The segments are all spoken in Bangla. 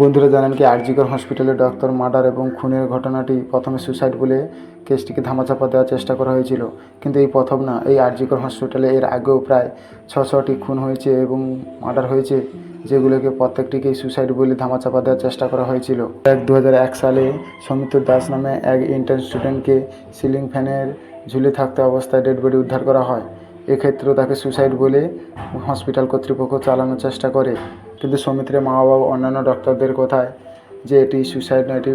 বন্ধুরা জানেন কি, আরজিকর হসপিটালে ডক্টর মার্ডার এবং খুনের ঘটনাটি প্রথমে সুসাইড বলে কেসটিকে ধামাচাপা দেওয়ার চেষ্টা করা হয়েছিল। কিন্তু এই প্রথম না, এই আরজিকর হসপিটালে এর আগেও প্রায় ছ ছটি খুন হয়েছে এবং মার্ডার হয়েছে, যেগুলোকে প্রত্যেকটিকেই সুসাইড বলে ধামাচাপা দেওয়ার চেষ্টা করা হয়েছিল। এক দু সালে সৌমিত্র দাস নামে এক ইন্টার্ন স্টুডেন্টকে সিলিং ফ্যানের ঝুলে থাকতে অবস্থায় ডেড বডি উদ্ধার করা হয়। এক্ষেত্রেও তাকে সুইসাইড বলে হসপিটাল কর্তৃপক্ষ চালানোর চেষ্টা করে। কিন্তু সৌমিত্রের মা বাবা অন্যান্য ডক্টরদের কথায় যে এটি সুইসাইড নয়, এটি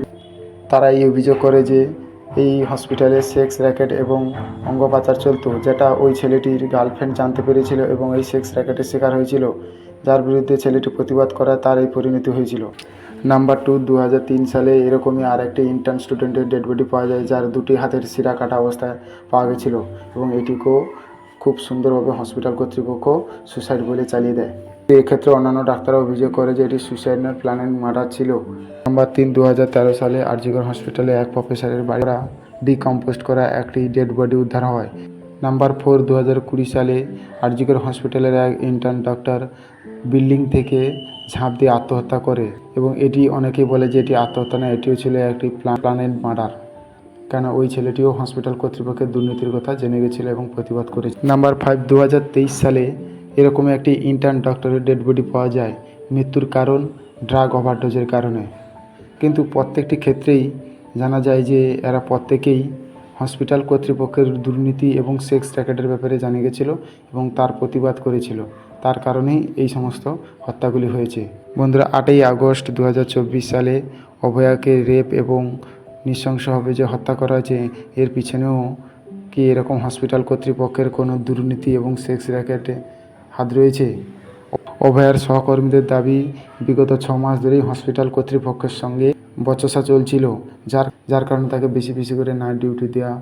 তারা এই অভিযোগ করে যে এই হসপিটালে সেক্স র্যাকেট এবং অঙ্গ পাচার চলতো, যেটা ওই ছেলেটির গার্লফ্রেন্ড জানতে পেরেছিল এবং এই সেক্স র্যাকেটের শিকার হয়েছিল। যার বিরুদ্ধে ছেলেটি প্রতিবাদ করায় তার এই পরিণতি হয়েছিল। নাম্বার টু দু হাজার তিন সালে এরকমই আর একটি ইন্টার্ন স্টুডেন্টের ডেড বডি পাওয়া যায়, যার দুটি হাতের শিরা কাটা অবস্থায় পাওয়া গেছিল এবং এটিকেও খুব সুন্দরভাবে হসপিটাল কর্তৃপক্ষ সুসাইড বলে চালিয়ে দেয়। এক্ষেত্রে অন্যান্য ডাক্তাররা অভিযোগ করে যে এটি সুসাইড নয় প্ল্যানেট মার্ডার ছিল। নাম্বার তিন দু সালে আরজিগর হসপিটালে এক প্রফেসরের বাড়িরা ডিকম্পোস্ট করা একটি ডেড বডি উদ্ধার হয়। নাম্বার ফোর দু সালে আরজিগর হসপিটালের এক ইন্টার্ন ডক্টর বিল্ডিং থেকে ঝাঁপ দিয়ে আত্মহত্যা করে এবং এটি অনেকেই বলে যে এটি আত্মহত্যা না এটিও ছিল একটি প্ল্যানেট মার্ডার কেন ওই ছেলেটিও হসপিটাল কর্তৃপক্ষের দুর্নীতির কথা জেনে গেছিল এবং প্রতিবাদ করেছে। নাম্বার ফাইভ দু হাজার তেইশ সালে এরকমই একটি ইন্টার্ন ডক্টরের ডেড বডি পাওয়া যায়, মৃত্যুর কারণ ড্রাগ ওভারডোজের কারণে। কিন্তু প্রত্যেকটি ক্ষেত্রেই জানা যায় যে এরা প্রত্যেকেই হসপিটাল কর্তৃপক্ষের দুর্নীতি এবং সেক্স র্যাকেটের ব্যাপারে জানে গেছিল এবং তার প্রতিবাদ করেছিল। তার কারণেই এই সমস্ত হত্যাগুলি হয়েছে। বন্ধুরা, আটই আগস্ট দু হাজার চব্বিশ সালে অভয়াকে রেপ এবং নৃশংসভাবে যে হত্যা করা হয়েছে এর পিছনেও কি এরকম হসপিটাল কর্তৃপক্ষের কোনো দুর্নীতি এবং সেক্স র্যাকেটে হাত রয়েছে? অভয়ার সহকর্মীদের দাবি, বিগত ছ মাস ধরেই হসপিটাল কর্তৃপক্ষের সঙ্গে বচসা চলছিল, যার যার কারণে তাকে বেশি বেশি করে নাইট ডিউটি দেওয়া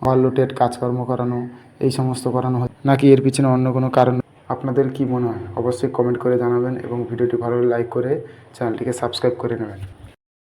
ওভারলোটেড কাজকর্ম করানো, এই সমস্ত করানো নাকি এর পিছনে অন্য কোনো কারণ? আপনাদের কি মনে হয়? অবশ্যই কমেন্ট করে জানাবেন এবং ভিডিওটি ভালো লাইক করে চ্যানেলটিকে সাবস্ক্রাইব করে নেবেন।